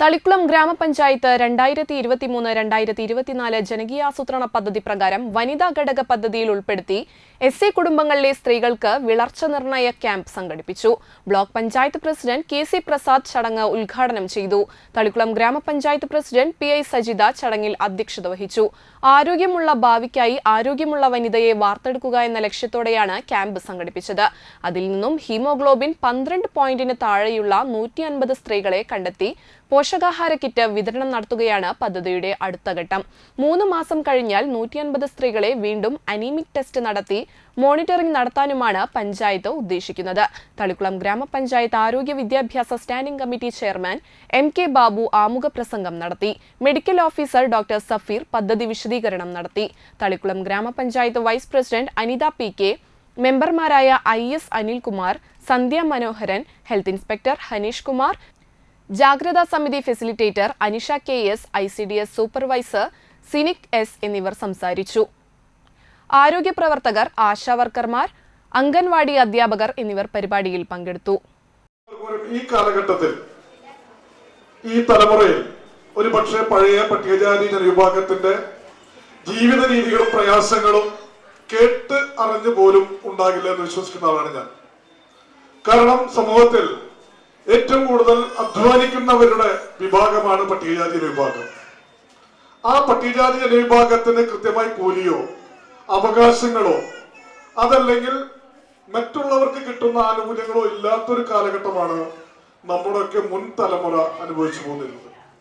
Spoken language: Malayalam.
തളിക്കുളം ഗ്രാമപഞ്ചായത്ത് രണ്ടായിരത്തി ഇരുപത്തിമൂന്ന് രണ്ടായിരത്തി ഇരുപത്തിനാല് ജനകീയാസൂത്രണ പദ്ധതി പ്രകാരം വനിതാ ഘടക പദ്ധതിയിൽ ഉൾപ്പെടുത്തി എസ് കുടുംബങ്ങളിലെ സ്ത്രീകൾക്ക് വിളർച്ച നിർണയ ക്യാമ്പ് സംഘടിപ്പിച്ചു. Block panchayat president K C Prasad ചടങ്ങ് ഉദ്ഘാടനം ചെയ്തു. തളിക്കുളം ഗ്രാമപഞ്ചായത്ത് പ്രസിഡന്റ് പി ഐ സജിത ചടങ്ങിൽ അധ്യക്ഷത വഹിച്ചു. ആരോഗ്യമുള്ള ഭാവിക്കായി ആരോഗ്യമുള്ള വനിതയെ വാർത്തെടുക്കുക എന്ന ലക്ഷ്യത്തോടെയാണ് ക്യാമ്പ് സംഘടിപ്പിച്ചത്. അതിൽ നിന്നും ഹീമോഗ്ലോബിൻ പന്ത്രണ്ട് പോയിന്റിന് താഴെയുള്ള നൂറ്റി സ്ത്രീകളെ കണ്ടെത്തി. പോഷകാഹാര കിറ്റ് വിതരണം നടത്തുകയാണ് പദ്ധതിയുടെ അടുത്ത ഘട്ടം. മൂന്ന് മാസം കഴിഞ്ഞാൽ നൂറ്റി അൻപത് സ്ത്രീകളെ വീണ്ടും അനീമിക് ടെസ്റ്റ് നടത്തി മോണിറ്ററിംഗ് നടത്താനുമാണ് പഞ്ചായത്ത് ഉദ്ദേശിക്കുന്നത്. തളിക്കുളം ഗ്രാമപഞ്ചായത്ത് ആരോഗ്യ വിദ്യാഭ്യാസ standing committee chairman M K Babu ആമുഖ പ്രസംഗം നടത്തി. മെഡിക്കൽ ഓഫീസർ ഡോക്ടർ സഫീർ പദ്ധതി വിശദീകരണം നടത്തി. തളിക്കുളം ഗ്രാമപഞ്ചായത്ത് vice president Anitha P K മെമ്പർമാരായ I S Anilkumar Sandhya Manoharan health inspector Hanish Kumar ജാഗ്രതാ സമിതി facilitator Anisha K S I C D S supervisor Sinik S എന്നിവർ സംസാരിച്ചു. ആരോഗ്യ പ്രവർത്തകർ ആശാവർക്കർമാർ അംഗൻവാടി അധ്യാപകർ എന്നിവർ പരിപാടിയിൽ പങ്കെടുത്തു. ഈ കാലഘട്ടത്തിൽ ഈ തലമുറയിൽ ഒരു പക്ഷേ പഴയ പട്ടികജാതി ജനവിഭാഗത്തിന്റെ ജീവിത രീതികളും പ്രയാസങ്ങളും കേട്ട് അറിഞ്ഞു പോലും ഉണ്ടാകില്ല എന്ന് വിശ്വസിക്കുന്ന ആളാണ് ഞാൻ. കാരണം സമൂഹത്തിൽ ഏറ്റവും കൂടുതൽ അധ്വാനിക്കുന്നവരുടെ വിഭാഗമാണ് പട്ടികജാതി വിഭാഗം. ആ പട്ടികജാതി ജനവിഭാഗത്തിന് കൃത്യമായി കൂലിയോ അവകാശങ്ങളോ അതല്ലെങ്കിൽ മറ്റുള്ളവർക്ക് കിട്ടുന്ന ആനുകൂല്യങ്ങളോ ഇല്ലാത്തൊരു കാലഘട്ടമാണ് നമ്മുടെയൊക്കെ മുൻ തലമുറ അനുഭവിച്ചു പോകുന്നത്.